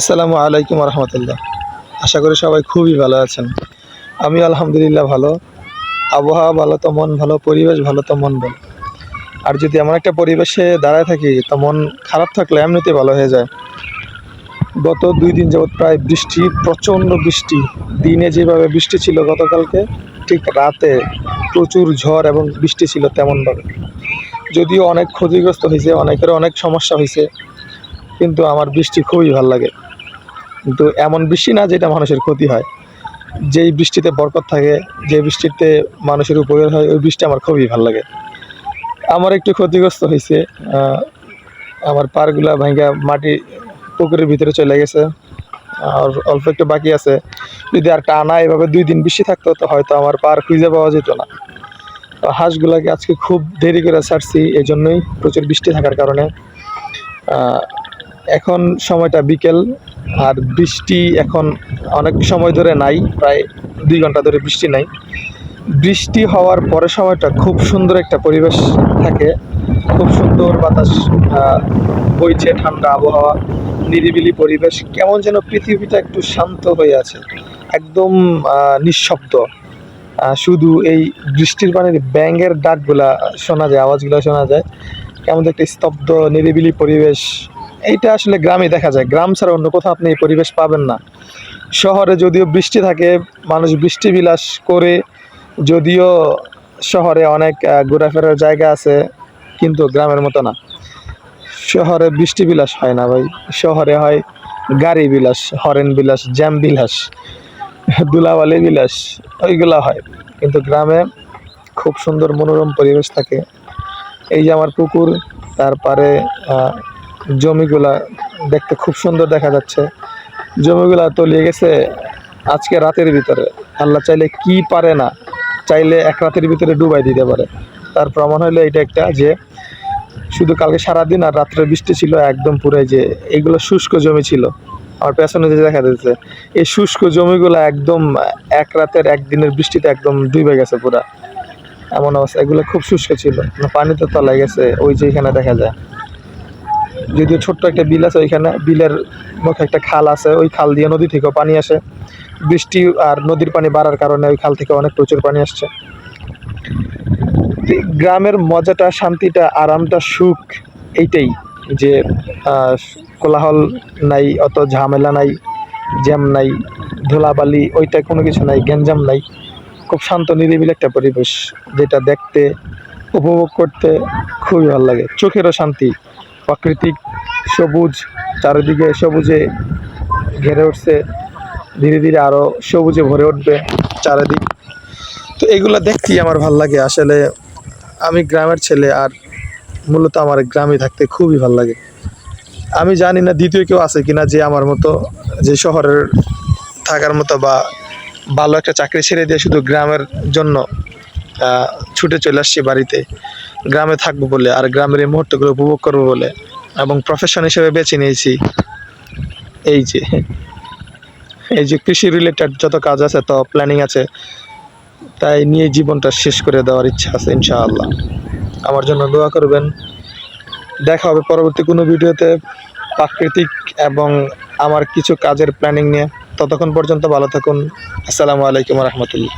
আসসালামু আলাইকুম রহমতুল্লাহ। আশা করি সবাই খুবই ভালো আছেন। আমি আলহামদুলিল্লাহ ভালো। আবহাওয়া ভালো তো মন ভালো, পরিবেশ ভালো তো মন ভালো। আর যদি এমন একটা পরিবেশে দাঁড়ায় থাকি, তো মন খারাপ থাকলে এমনিতে ভালো হয়ে যায়। গত দুই দিন যাবৎ প্রায় বৃষ্টি, প্রচণ্ড বৃষ্টি। দিনে যেভাবে বৃষ্টি ছিল গতকালকে, ঠিক রাতে প্রচুর ঝড় এবং বৃষ্টি ছিল তেমনভাবে। যদিও অনেক ক্ষতিগ্রস্ত হয়েছে অনেকের অনেক সমস্যা হয়েছে, কিন্তু আমার বৃষ্টি খুবই ভালো লাগে। কিন্তু এমন বৃষ্টি না যেটা মানুষের ক্ষতি হয়। যেই বৃষ্টিতে বরকত থাকে, যে বৃষ্টিতে মানুষের উপকার হয়, ওই বৃষ্টি আমার খুবই ভালো লাগে। আমার একটু ক্ষতিগ্রস্ত হয়েছে আমার পারগুলা ভাঙ্গা মাটি পুকুরের ভিতরে চলে গেছে, আর অল্প একটু বাকি আছে। যদি আর টানা এভাবে দুই দিন বৃষ্টি থাকতো, তো হয়তো আমার পার খুঁজে পাওয়া যেত না। হাঁসগুলাকে আজকে খুব দেরি করে ছাড়ছি এই জন্যই প্রচুর বৃষ্টি থাকার কারণে। এখন সময়টা বিকেল আর বৃষ্টি এখন অনেক সময় ধরে নাই, প্রায় দুই ঘণ্টা ধরে বৃষ্টি নাই। বৃষ্টি হওয়ার পরের সময়টা খুব সুন্দর একটা পরিবেশ থাকে। খুব সুন্দর বাতাস বইছে ঠান্ডা আবহাওয়া, নিরিবিলি পরিবেশ, কেমন যেন পৃথিবীটা একটু শান্ত হয়ে আছে, একদম নিঃশব্দ। শুধু এই বৃষ্টির পানির ব্যাঙের ডাকগুলা শোনা যায়, আওয়াজগুলো শোনা যায়। কেমন একটা স্তব্ধ, নিরিবিলি পরিবেশ এইটা আসলে গ্রামে দেখা যায়। গ্রাম ছাড়া অন্য কোথাও আপনি এই পরিবেশ পাবেন না। শহরে যদিও বৃষ্টি থাকে, মানুষ বৃষ্টি বিলাস করে, যদিও শহরে অনেক ঘোরাফেরার জায়গা আছে, কিন্তু গ্রামের মতো না। শহরে বৃষ্টি বিলাস হয় না ভাই। শহরে হয় গাড়ি বিলাস হরেন বিলাস জ্যাম বিলাস দুলাবালি বিলাস ওইগুলা হয়। কিন্তু গ্রামে খুব সুন্দর মনোরম পরিবেশ থাকে। এই যে আমার পুকুর তারপরে জমিগুলা দেখতে খুব সুন্দর দেখা যাচ্ছে। জমিগুলা তলিয়ে গেছে আজকে রাতের ভিতরে। আল্লাহ চাইলে কি পারে না, চাইলে এক রাতের ভিতরে ডুবাই দিতে পারে। তার প্রমাণ হলো এটা একটা যে, শুধু কালকে সারাদিন আর রাত্রে বৃষ্টি ছিল, একদম পুরো যে এইগুলো শুষ্ক জমি ছিল। আমার পেছনে যে দেখা যাচ্ছে, এই শুষ্ক জমিগুলো একদম এক রাতের একদিনের বৃষ্টিতে একদম ডুবে গেছে পুরা। এমন অবস্থা, এগুলো খুব শুষ্ক ছিল। পানিতে তলায় গেছে, ওই যে এখানে দেখা যায়। যদিও ছোট্ট একটা বিল আছে ওইখানে, বিলের মুখে একটা খাল আছে, ওই খাল দিয়ে নদী থেকেও পানি আসে। বৃষ্টি আর নদীর পানি বাড়ার কারণে ওই খাল থেকে অনেক প্রচুর পানি আসছে। গ্রামের মজাটা, শান্তিটা, আরামটা, সুখ, এইটাই যে কোলাহল নাই, অত ঝামেলা নাই, জ্যাম নাই, ধুলাবালি, ওইটা কোনো কিছু নাই, গ্যাঞ্জাম নাই। খুব শান্ত, নিরিবিলি একটা পরিবেশ যেটা দেখতে, উপভোগ করতে খুবই ভালো লাগে। চোখেরও শান্তি। প্রাকৃতিক সবুজ, চারিদিকে সবুজে ঘেরে উঠছে। ধীরে ধীরে আরও সবুজে ভরে উঠবে চারিদিক। তো এগুলো দেখতেই আমার ভালো লাগে। আসলে আমি গ্রামের ছেলে আর মূলত আমার গ্রামে থাকতে খুবই ভালো লাগে। আমি জানি না দ্বিতীয় কেউ আছে কিনা যে আমার মতো যে শহরের থাকার মতো বা ভালো একটা চাকরি ছেড়ে দিয়ে শুধু গ্রামের জন্য ছুটে চলে আসছি বাড়িতে। গ্রামে থাকব বলে আর গ্রামের এই মুহূর্তগুলো উপভোগ করব বলে এবং প্রফেশন হিসেবে বেছে নিয়েছি। এই যে এই যে কৃষি রিলেটেড যত কাজ আছে, তো প্ল্যানিং আছে, তাই নিয়ে জীবনটা শেষ করে দেওয়ার ইচ্ছা আছে ইনশাআল্লাহ। আমার জন্য দোয়া করবেন। দেখা হবে পরবর্তী কোনো ভিডিওতে। প্রাকৃতিক এবং আমার কিছু কাজের প্ল্যানিং নিয়ে। ততক্ষণ পর্যন্ত ভালো থাকুন। আসসালামু আলাইকুম রহমতুল্লাহ।